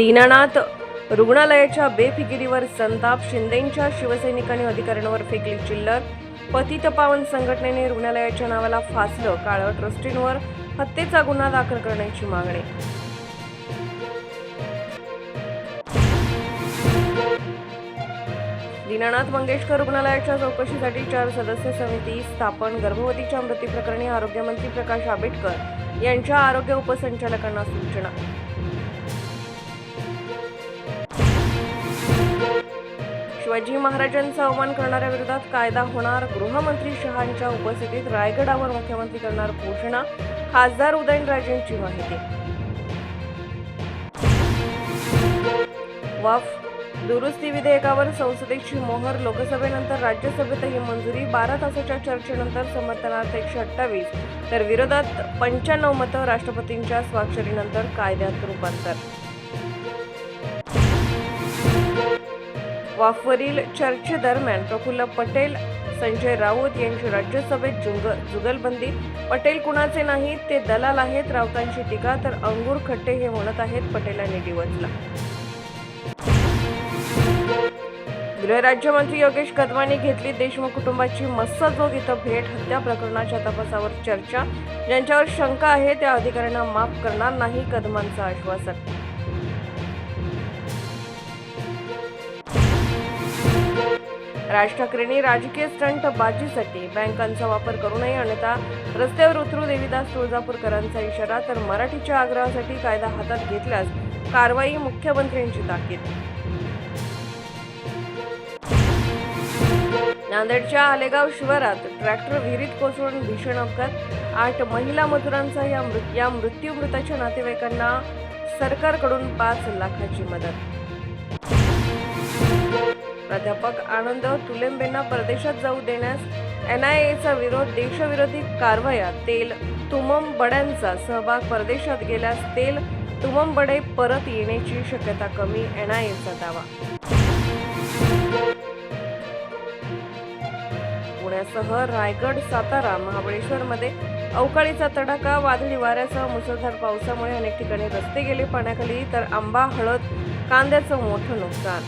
दीनानाथ रुग्णालयाच्या बेफिकिरीवर संताप शिंदेंच्या शिवसैनिकांनी अधिकाऱ्यांवर फेकली चिल्लर. पतित पावन संघटनेने रुग्णालयाच्या नावाला फासलं काळं ट्रस्टींवर हत्येचा गुन्हा दाखल करण्याची मागणी. दीनानाथ मंगेशकर रुग्णालयाच्या चौकशीसाठी चार सदस्य समिती स्थापन गर्भवतीच्या मृत्यूप्रकरणी आरोग्यमंत्री प्रकाश आंबेडकर यांच्या आरोग्य उपसंचालकांना सूचना. शिवाजी महाराजांचा अवमान करणाऱ्या विरोधात कायदा होणार गृहमंत्री शहांच्या उपस्थितीत रायगडावर मुख्यमंत्री करणार घोषणा खासदार उदयनराजेंची माहिती. वफ दुरुस्ती विधेयकावर संसदेची मोहर लोकसभेनंतर राज्यसभेतही मंजुरी बारा तासाच्या चर्चेनंतर समर्थनार्थ एकशे अठ्ठावीस तर विरोधात पंच्याण्णव मतं राष्ट्रपतींच्या स्वाक्षरीनंतर कायद्यात रूपांतर. वाफवरील चर्चेदरम्यान प्रफुल्ल पटेल संजय राऊत यांची राज्यसभेत जुंग जुगलबंदी. पटेल कुणाचे नाहीत ते दलाल आहेत राऊतांची टीका तर अंगूर खट्टे हे म्हणत आहेत पटेलांनी डिवचला गृहराज्यमंत्री योगेश कदमांनी घेतली देशमुख कुटुंबाची मस्सजोग इथं भेट हत्या प्रकरणाच्या तपासावर चर्चा. ज्यांच्यावर शंका आहे त्या अधिकाऱ्यांना माफ करणार नाही कदमांचं आश्वासन. राज ठाकरेंनी राजकीय स्टंट बाजीसाठी बँकांचा वापर करू नये अन्यथा रस्त्यावर उतरू देवीदास तुळजापूरकरांचा इशारा तर मराठीच्या आग्रहासाठी कायदा हातात घेतल्यास कारवाई मुख्यमंत्र्यांची ताकीद. नांदेडच्या आलेगाव शिवारात ट्रॅक्टर विहिरीत कोसळून भीषण अपघात. आठ महिला मजुरांचा या मृत या मृत्यू मृताच्या नातेवाईकांना सरकारकडून पाच लाखाची मदत. प्राध्यापक आनंद तुलेंबेंना परदेशात जाऊ देण्यास एन आय एचा विरोध देशविरोधी कारवाया तेल तुमम बड्यांचा सहभाग परदेशात गेल्यास तेल तुमम बडे परत येण्याची शक्यता कमी एन आय एचा दावा. पुण्यासह रायगड सातारा महाबळेश्वरमध्ये अवकाळीचा तडाखा वादळी वाऱ्यासह मुसळधार पावसामुळे अनेक ठिकाणी रस्ते गेले पाण्याखाली तर आंबा हळद कांद्याचं मोठं नुकसान.